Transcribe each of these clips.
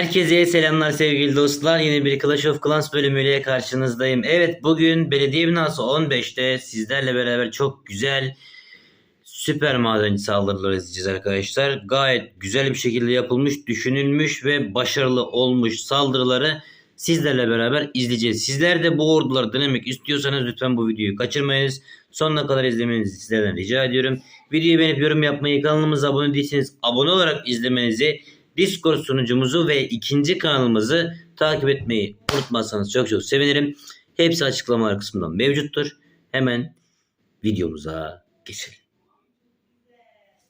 Herkese selamlar sevgili dostlar. Yine bir Clash of Clans bölümüyle karşınızdayım. Evet bugün belediye binası 15'te sizlerle beraber çok güzel süper madenci saldırıları izleyeceğiz arkadaşlar. Gayet güzel bir şekilde yapılmış, düşünülmüş ve başarılı olmuş saldırıları sizlerle beraber izleyeceğiz. Sizler de bu orduları denemek istiyorsanız lütfen bu videoyu kaçırmayınız. Sonuna kadar izlemenizi sizlerden rica ediyorum. Videoyu beğenip yorum yapmayı, kanalımıza abone değilseniz abone olarak izlemenizi Discord sunucumuzu ve ikinci kanalımızı takip etmeyi unutmazsanız çok çok sevinirim. Hepsi açıklamalar kısmında mevcuttur. Hemen videomuza geçelim.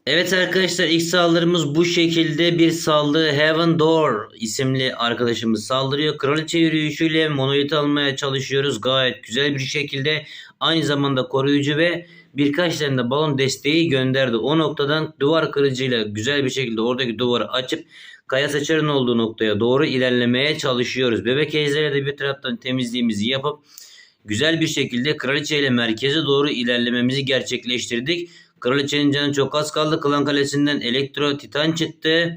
Evet arkadaşlar ilk saldırımız bu şekilde bir saldırı Heaven Door isimli arkadaşımız saldırıyor. Kraliçe yürüyüşüyle monolith almaya çalışıyoruz. Gayet güzel bir şekilde aynı zamanda koruyucu ve birkaç tane de balon desteği gönderdi. O noktadan duvar kırıcıyla güzel bir şekilde oradaki duvarı açıp kaya saçarın olduğu noktaya doğru ilerlemeye çalışıyoruz. Bebek ejderha de bir taraftan temizliğimizi yapıp güzel bir şekilde kraliçe ile merkeze doğru ilerlememizi gerçekleştirdik. Kraliçenin canı çok az kaldı. Klan Kalesi'nden elektro titan çıktı.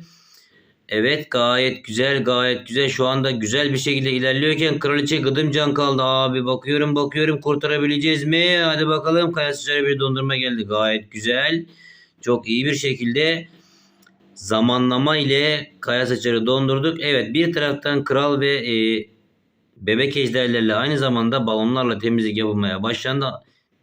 Evet gayet güzel gayet güzel. Şu anda güzel bir şekilde ilerliyorken kraliçe gıdım can kaldı. Abi bakıyorum bakıyorum kurtarabileceğiz mi? Hadi bakalım kaya sıçrayı bir dondurma geldi. Gayet güzel. Çok iyi bir şekilde zamanlama ile kaya saçarı dondurduk. Evet bir taraftan kral ve e, bebek ejderlerle aynı zamanda balonlarla temizlik yapılmaya başlandı.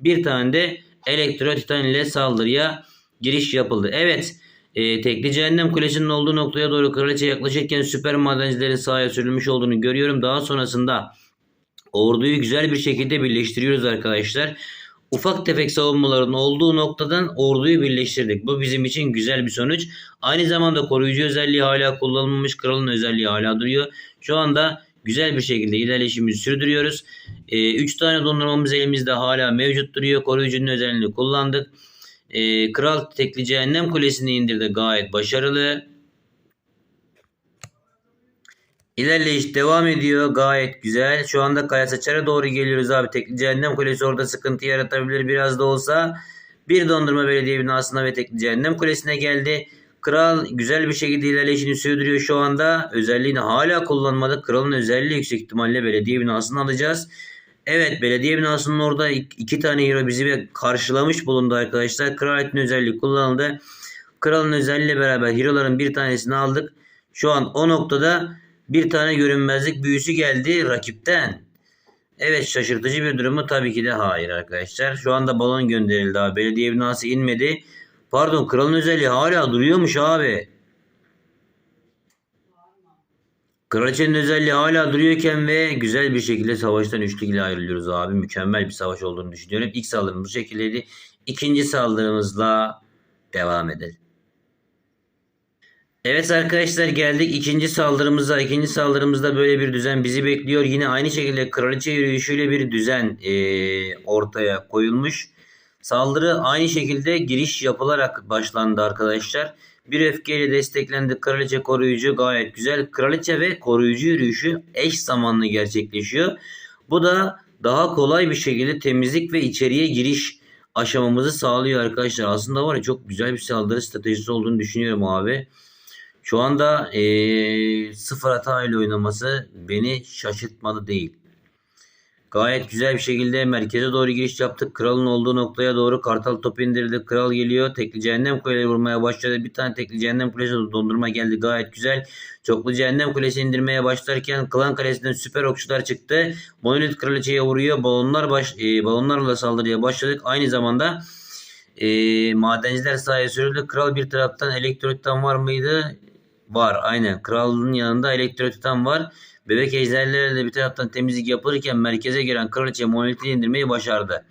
Bir tane de elektro titan ile saldırıya giriş yapıldı. Evet e, tekli cehennem kulesinin olduğu noktaya doğru kraliçe yaklaşırken süper madencilerin sahaya sürülmüş olduğunu görüyorum. Daha sonrasında orduyu güzel bir şekilde birleştiriyoruz arkadaşlar. Ufak tefek savunmaların olduğu noktadan orduyu birleştirdik. Bu bizim için güzel bir sonuç. Aynı zamanda koruyucu özelliği hala kullanılmamış. Kralın özelliği hala duruyor. Şu anda güzel bir şekilde ilerleyişimizi sürdürüyoruz. 3 tane dondurmamız elimizde hala mevcut duruyor. Koruyucunun özelliğini kullandık. Ee, Kral tekli cehennem kulesini indirdi. Gayet başarılı. İlerleyiş devam ediyor. Gayet güzel. Şu anda Kaya Saçar'a doğru geliyoruz abi. Tekli Cehennem Kulesi orada sıkıntı yaratabilir biraz da olsa. Bir dondurma belediye binasına ve Tekli Cehennem Kulesi'ne geldi. Kral güzel bir şekilde ilerleyişini sürdürüyor şu anda. Özelliğini hala kullanmadı. Kralın özelliği yüksek ihtimalle belediye binasını alacağız. Evet belediye binasının orada iki tane hero bizi karşılamış bulundu arkadaşlar. Kraliyetin özelliği kullanıldı. Kralın özelliğiyle beraber hero'ların bir tanesini aldık. Şu an o noktada bir tane görünmezlik büyüsü geldi rakipten. Evet şaşırtıcı bir durumu tabii ki de hayır arkadaşlar. Şu anda balon gönderildi abi. Belediye binası inmedi. Pardon kralın özelliği hala duruyormuş abi. Kraliçenin özelliği hala duruyorken ve güzel bir şekilde savaştan üçlü ile ayrılıyoruz abi. Mükemmel bir savaş olduğunu düşünüyorum. İlk saldırımız bu şekildeydi. İkinci saldırımızla devam edelim. Evet arkadaşlar geldik ikinci saldırımıza. İkinci saldırımızda böyle bir düzen bizi bekliyor. Yine aynı şekilde kraliçe yürüyüşüyle bir düzen e, ortaya koyulmuş. Saldırı aynı şekilde giriş yapılarak başlandı arkadaşlar. Bir öfkeyle desteklendi kraliçe koruyucu gayet güzel. Kraliçe ve koruyucu yürüyüşü eş zamanlı gerçekleşiyor. Bu da daha kolay bir şekilde temizlik ve içeriye giriş aşamamızı sağlıyor arkadaşlar. Aslında var ya çok güzel bir saldırı stratejisi olduğunu düşünüyorum abi. Şu anda ee, sıfır hata ile oynaması beni şaşırtmadı değil. Gayet güzel bir şekilde merkeze doğru giriş yaptık. Kralın olduğu noktaya doğru kartal topu indirdi. Kral geliyor. Tekli cehennem kuleleri vurmaya başladı. Bir tane tekli cehennem kulesi dondurma geldi. Gayet güzel. Çoklu cehennem kulesi indirmeye başlarken klan kalesinden süper okçular çıktı. Monolit kraliçeye vuruyor. Balonlar baş, e, balonlarla saldırıya başladık. Aynı zamanda e, madenciler sahaya sürüldü. Kral bir taraftan elektrolitten var mıydı? Var aynen. Kralın yanında elektrolitten var. Bebek ejderlerle de bir taraftan temizlik yapılırken merkeze gelen kraliçe monoliti indirmeyi başardı.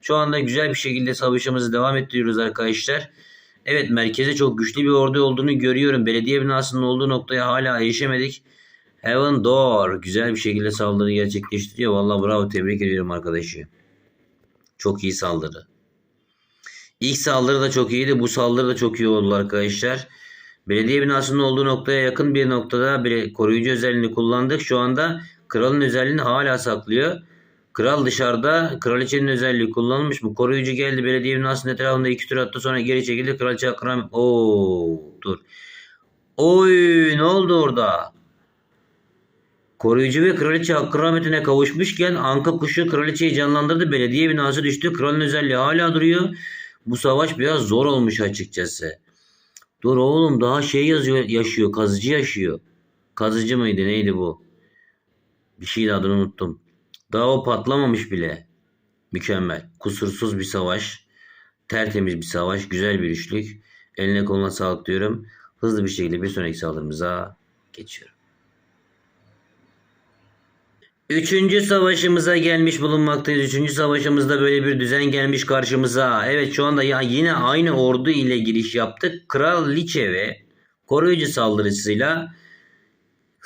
Şu anda güzel bir şekilde savaşımızı devam ettiriyoruz arkadaşlar. Evet merkeze çok güçlü bir ordu olduğunu görüyorum. Belediye binasının olduğu noktaya hala erişemedik. Heaven Door güzel bir şekilde saldırı gerçekleştiriyor. Vallahi bravo tebrik ediyorum arkadaşı. Çok iyi saldırı. İlk saldırı da çok iyiydi. Bu saldırı da çok iyi oldu arkadaşlar. Belediye binasının olduğu noktaya yakın bir noktada bir koruyucu özelliğini kullandık. Şu anda kralın özelliğini hala saklıyor. Kral dışarıda kraliçenin özelliği kullanılmış. Bu koruyucu geldi belediye binasının etrafında iki tur attı sonra geri çekildi. Kraliçe akram... Oo dur. Oy ne oldu orada? Koruyucu ve kraliçe hakkı kavuşmuşken Anka kuşu kraliçeyi canlandırdı. Belediye binası düştü. Kralın özelliği hala duruyor. Bu savaş biraz zor olmuş açıkçası. Dur oğlum daha şey yazıyor, yaşıyor. Kazıcı yaşıyor. Kazıcı mıydı neydi bu? Bir şeydi adını unuttum. Daha o patlamamış bile. Mükemmel. Kusursuz bir savaş. Tertemiz bir savaş. Güzel bir üçlük. Eline koluna sağlık diyorum. Hızlı bir şekilde bir sonraki saldırımıza geçiyorum. Üçüncü savaşımıza gelmiş bulunmaktayız. Üçüncü savaşımızda böyle bir düzen gelmiş karşımıza. Evet şu anda ya yine aynı ordu ile giriş yaptık. Kral Liçe ve koruyucu saldırısıyla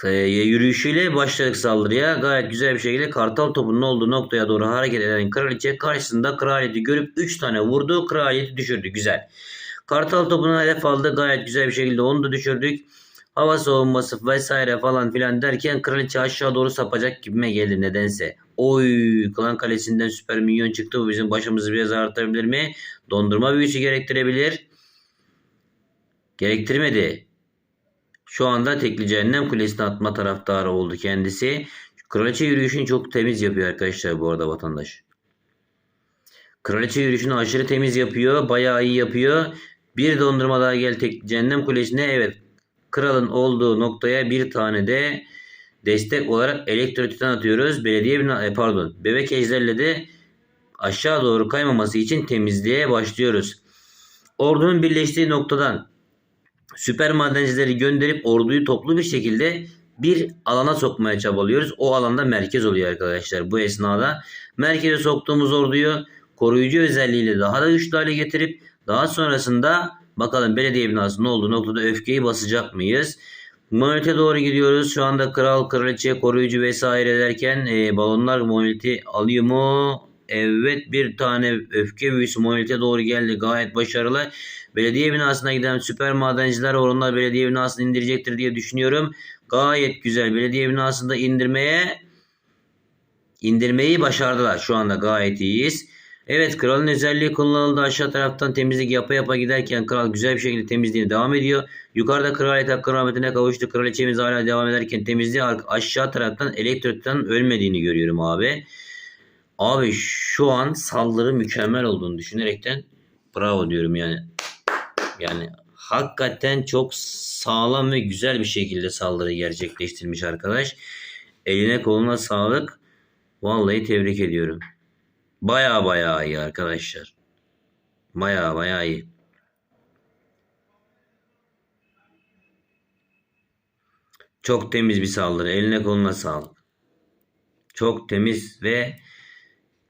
e, yürüyüşüyle başladık saldırıya. Gayet güzel bir şekilde kartal topunun olduğu noktaya doğru hareket eden kraliçe karşısında kraliyeti görüp 3 tane vurdu. Kraliyeti düşürdü. Güzel. Kartal topunu hedef aldı. Gayet güzel bir şekilde onu da düşürdük. Hava savunması vesaire falan filan derken kraliçe aşağı doğru sapacak gibime geldi nedense. Oy klan kalesinden süper minyon çıktı. Bu bizim başımızı biraz ağrıtabilir mi? Dondurma büyüsü gerektirebilir. Gerektirmedi. Şu anda tekli cehennem kulesine atma taraftarı oldu kendisi. Kraliçe yürüyüşünü çok temiz yapıyor arkadaşlar bu arada vatandaş. Kraliçe yürüyüşünü aşırı temiz yapıyor. Bayağı iyi yapıyor. Bir dondurma daha gel tek cehennem kulesine. Evet kralın olduğu noktaya bir tane de destek olarak elektrotitan atıyoruz. Belediye bina e, pardon bebek ejderle de aşağı doğru kaymaması için temizliğe başlıyoruz. Ordunun birleştiği noktadan süper madencileri gönderip orduyu toplu bir şekilde bir alana sokmaya çabalıyoruz. O alanda merkez oluyor arkadaşlar bu esnada. Merkeze soktuğumuz orduyu koruyucu özelliğiyle daha da güçlü hale getirip daha sonrasında bakalım belediye binasının olduğu noktada öfkeyi basacak mıyız? Monolite doğru gidiyoruz. Şu anda kral, kraliçe, koruyucu vesaire derken e, balonlar monoliti alıyor mu? Evet bir tane öfke büyüsü monolite doğru geldi. Gayet başarılı. Belediye binasına giden süper madenciler onlar belediye binasını indirecektir diye düşünüyorum. Gayet güzel. Belediye binasında indirmeye indirmeyi başardılar. Şu anda gayet iyiyiz. Evet kralın özelliği kullanıldı. Aşağı taraftan temizlik yapa yapa giderken kral güzel bir şekilde temizliğine devam ediyor. Yukarıda kraliyet hakkı rahmetine kavuştu. Kraliçemiz hala devam ederken temizliği aşağı taraftan elektrikten ölmediğini görüyorum abi. Abi şu an saldırı mükemmel olduğunu düşünerekten bravo diyorum yani. Yani hakikaten çok sağlam ve güzel bir şekilde saldırı gerçekleştirmiş arkadaş. Eline koluna sağlık. Vallahi tebrik ediyorum. Baya baya iyi arkadaşlar. Baya baya iyi. Çok temiz bir saldırı. Eline koluna sağlık. Çok temiz ve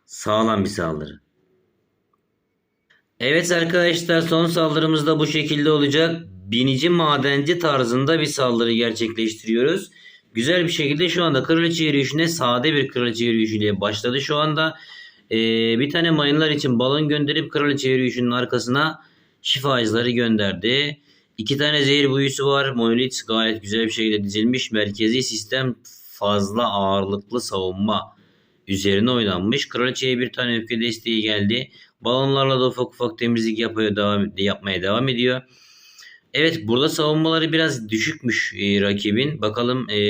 sağlam bir saldırı. Evet arkadaşlar son saldırımız da bu şekilde olacak. Binici madenci tarzında bir saldırı gerçekleştiriyoruz. Güzel bir şekilde şu anda kraliçe yürüyüşüne sade bir kraliçe yürüyüşüyle başladı. Şu anda ee, bir tane mayınlar için balon gönderip kraliçe yürüyüşünün arkasına şifa izleri gönderdi. İki tane zehir büyüsü var. Monolit gayet güzel bir şekilde dizilmiş. Merkezi sistem fazla ağırlıklı savunma üzerine oynanmış. Kraliçeye bir tane öfke desteği geldi. Balonlarla da ufak ufak temizlik yapıyor, devam, yapmaya devam ediyor. Evet burada savunmaları biraz düşükmüş e, rakibin. Bakalım e,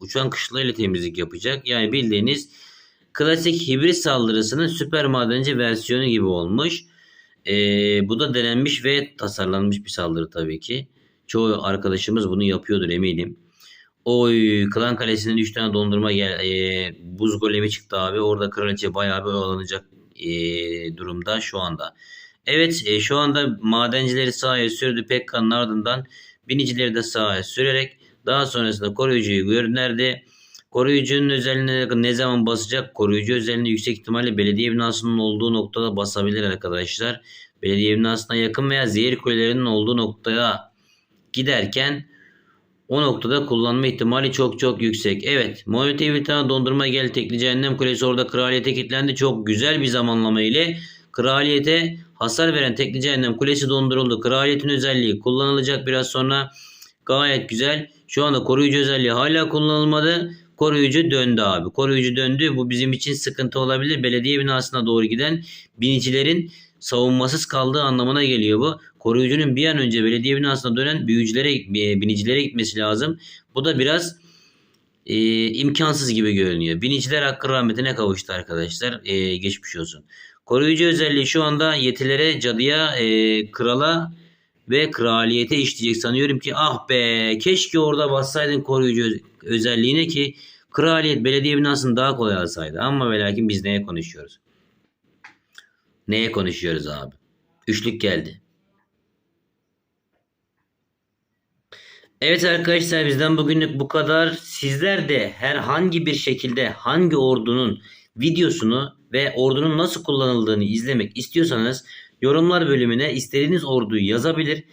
uçan kışlayla temizlik yapacak. Yani bildiğiniz klasik hibrit saldırısının süper madenci versiyonu gibi olmuş. E, bu da denenmiş ve tasarlanmış bir saldırı tabii ki. Çoğu arkadaşımız bunu yapıyordur eminim. Oy klan kalesinden 3 tane dondurma gel e, buz golemi çıktı abi. Orada kraliçe bayağı bir oyalanacak e, durumda şu anda. Evet e, şu anda madencileri sahaya sürdü Pekka'nın ardından binicileri de sahaya sürerek daha sonrasında koruyucuyu gönderdi. Koruyucunun özelliğine ne zaman basacak? Koruyucu özelliğini yüksek ihtimalle belediye binasının olduğu noktada basabilir arkadaşlar. Belediye binasına yakın veya zehir kulelerinin olduğu noktaya giderken o noktada kullanma ihtimali çok çok yüksek. Evet. Monolite bir tane dondurma gel tekli cehennem kulesi orada kraliyete kilitlendi. Çok güzel bir zamanlama ile kraliyete hasar veren tekli cehennem kulesi donduruldu. Kraliyetin özelliği kullanılacak biraz sonra. Gayet güzel. Şu anda koruyucu özelliği hala kullanılmadı. Koruyucu döndü abi. Koruyucu döndü. Bu bizim için sıkıntı olabilir. Belediye binasına doğru giden binicilerin savunmasız kaldığı anlamına geliyor bu. Koruyucunun bir an önce belediye binasına dönen büyücülere, binicilere gitmesi lazım. Bu da biraz e, imkansız gibi görünüyor. Biniciler hakkı rahmetine kavuştu arkadaşlar. E, geçmiş olsun. Koruyucu özelliği şu anda yetilere, cadıya, e, krala ve kraliyete işleyecek sanıyorum ki ah be keşke orada bassaydın koruyucu özelliğine ki kraliyet belediye binasını daha kolay alsaydı. Ama ve lakin biz neye konuşuyoruz? Neye konuşuyoruz abi? Üçlük geldi. Evet arkadaşlar bizden bugünlük bu kadar. Sizler de herhangi bir şekilde hangi ordunun videosunu ve ordunun nasıl kullanıldığını izlemek istiyorsanız yorumlar bölümüne istediğiniz orduyu yazabilir.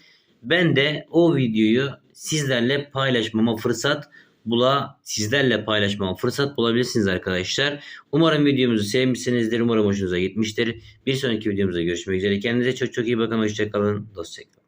Ben de o videoyu sizlerle paylaşmama fırsat bula sizlerle paylaşmama fırsat bulabilirsiniz arkadaşlar. Umarım videomuzu sevmişsinizdir. Umarım hoşunuza gitmiştir. Bir sonraki videomuzda görüşmek üzere. Kendinize çok çok iyi bakın. Hoşçakalın. Dostçakalın.